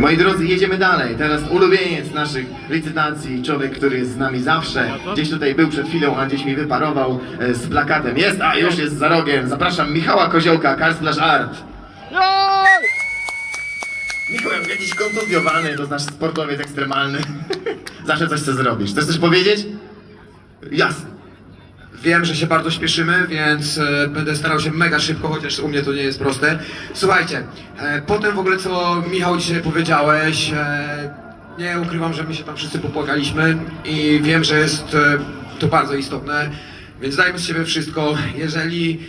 Moi drodzy, jedziemy dalej. Teraz ulubieniec naszych licytacji, człowiek, który jest z nami zawsze. Gdzieś tutaj był przed chwilą, a gdzieś mi wyparował e, z plakatem. Jest, a już jest za rogiem. Zapraszam Michała Koziołka, Karsplash Art. Michał, jak jakiś kontuzjowany, to znaczy sportowiec ekstremalny. Zawsze coś chce zrobić. Chcesz coś powiedzieć? Jasne. Wiem, że się bardzo śpieszymy, więc e, będę starał się mega szybko, chociaż u mnie to nie jest proste. Słuchajcie, e, potem w ogóle co Michał dzisiaj powiedziałeś, e, nie ukrywam, że my się tam wszyscy popłakaliśmy i wiem, że jest to bardzo istotne, więc dajmy z siebie wszystko. Jeżeli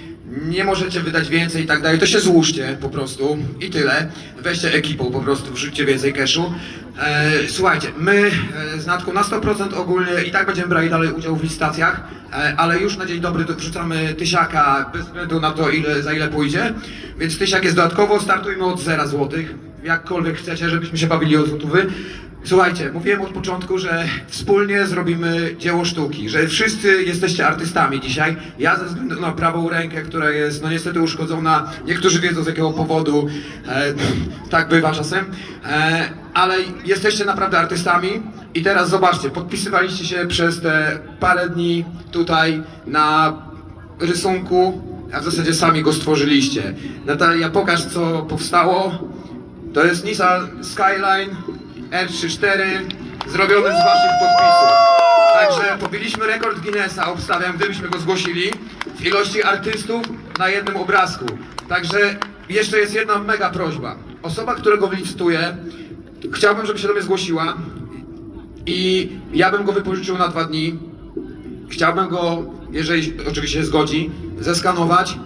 nie możecie wydać więcej i tak dalej, to się złóżcie po prostu i tyle. Weźcie ekipą po prostu, wrzućcie więcej cashu. E, słuchajcie, my e, z Natką na 100% ogólnie i tak będziemy brali dalej udział w licytacjach, e, ale już na dzień dobry wrzucamy tysiaka bez względu na to, ile, za ile pójdzie. Więc tysiak jest dodatkowo, startujmy od 0 złotych. Jakkolwiek chcecie, żebyśmy się bawili od złotówy. Słuchajcie, mówiłem od początku, że wspólnie zrobimy dzieło sztuki, że wszyscy jesteście artystami dzisiaj. Ja ze względu na prawą rękę, która jest no niestety uszkodzona, niektórzy wiedzą z jakiego powodu, e, tak bywa czasem, e, ale jesteście naprawdę artystami i teraz zobaczcie, podpisywaliście się przez te parę dni tutaj na rysunku, a w zasadzie sami go stworzyliście. Natalia, pokaż co powstało. To jest Nissan Skyline R34 zrobiony z waszych podpisów. Także pobiliśmy rekord Guinnessa, obstawiam, gdybyśmy go zgłosili, w ilości artystów na jednym obrazku. Także jeszcze jest jedna mega prośba. Osoba, która go wylicytuje, chciałbym, żeby się do mnie zgłosiła i ja bym go wypożyczył na dwa dni. Chciałbym go, jeżeli oczywiście się zgodzi, zeskanować,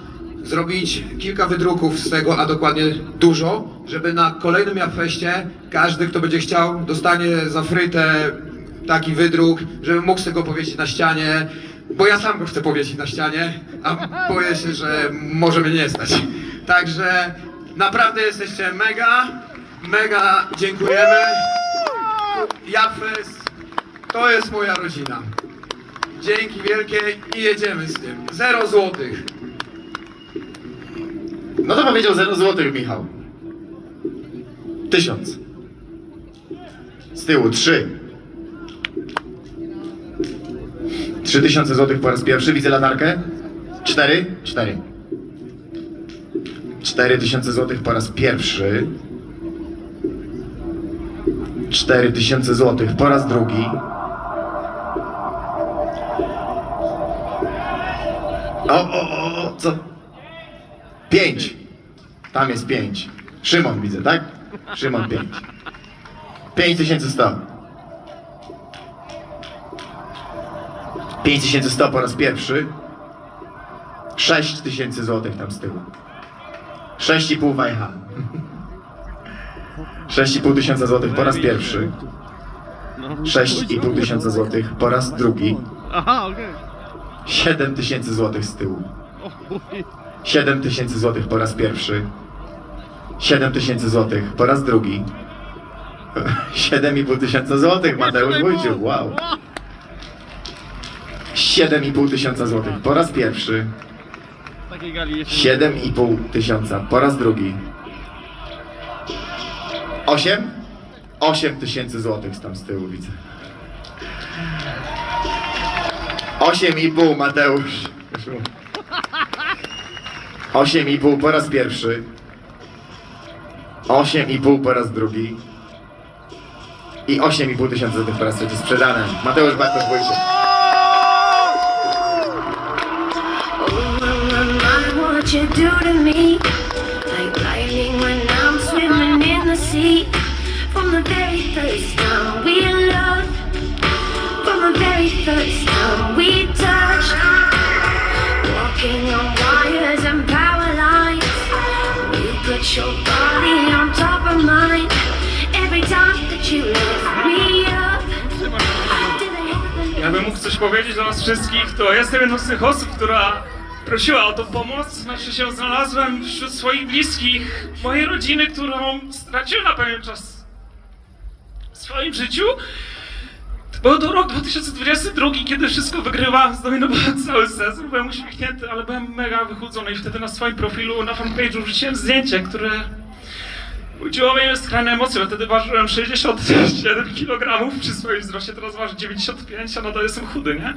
zrobić kilka wydruków z tego, a dokładnie dużo, żeby na kolejnym Japfeście każdy, kto będzie chciał, dostanie za frytę taki wydruk, żeby mógł sobie go powiesić na ścianie, bo ja sam go chcę powiesić na ścianie, a boję się, że może mnie nie stać. Także naprawdę jesteście mega, mega dziękujemy. Japfest to jest moja rodzina. Dzięki wielkie i jedziemy z tym. Zero złotych. No to powiedział 0 złotych, Michał. Tysiąc. Z tyłu trzy. Trzy tysiące złotych po raz pierwszy. Widzę latarkę. Cztery. Cztery. Cztery tysiące złotych po raz pierwszy. Cztery tysiące złotych po raz drugi. O, o, o, co? Pięć. Tam jest pięć. Szymon widzę, tak? Szymon pięć. Pięć tysięcy sto. Pięć tysięcy sto po raz pierwszy. Sześć tysięcy złotych tam z tyłu. Sześć i pół wajcha. Sześć i pół tysiąca złotych po raz pierwszy. Sześć i pół tysiąca złotych po raz drugi. Aha, okej. Siedem tysięcy złotych z tyłu. O chuj. 7 tysięcy złotych po raz pierwszy. 7 tysięcy złotych po raz drugi. 7,5 tysiąca złotych, Mateusz Wójciuk, wow. 7,5 tysiąca złotych po raz pierwszy. Takiej gali jeszcze 7,5 tysiąca po raz drugi. 8? 8 tysięcy złotych tam z tyłu widzę. 8,5 Mateusz. 8,5 po raz pierwszy. 8,5 po raz drugi. I 8,5 tysiąca złotych po raz trzeci sprzedane. Mateusz Bartosz what you do to me, like lightning when I'm swimming in the sea. From the very first time we from the very first time we coś powiedzieć dla nas wszystkich, to jestem jedną z tych osób, która prosiła o tą pomoc. Znaczy się znalazłem wśród swoich bliskich, mojej rodziny, którą straciłem na pewien czas w swoim życiu. To był to rok 2022, kiedy wszystko wygrywałem, zdominowałem cały sezon, byłem uśmiechnięty, ale byłem mega wychudzony i wtedy na swoim profilu, na fanpage'u wrzuciłem zdjęcie, które Budziło mnie skrajne emocje, wtedy ważyłem 67 kg przy swoim wzroście, teraz waży 95, a nadal jestem chudy, nie?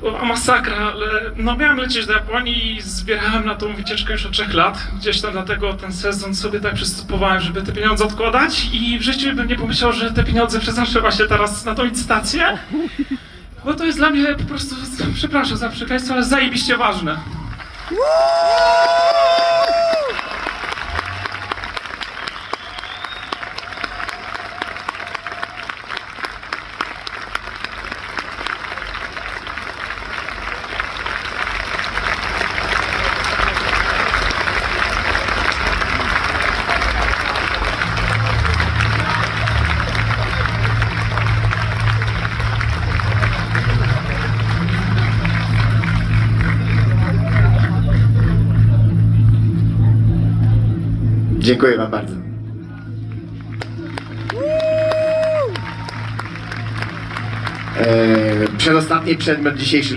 Była masakra, ale no miałem lecieć do Japonii i zbierałem na tą wycieczkę już od 3 lat. Gdzieś tam dlatego ten sezon sobie tak przystopowałem, żeby te pieniądze odkładać i w życiu bym nie pomyślał, że te pieniądze przeznaczę właśnie teraz na tą licytację. Bo to jest dla mnie po prostu, przepraszam za przekleństwo, ale zajebiście ważne. Dziękuję wam bardzo. E, przedostatni przedmiot dzisiejszy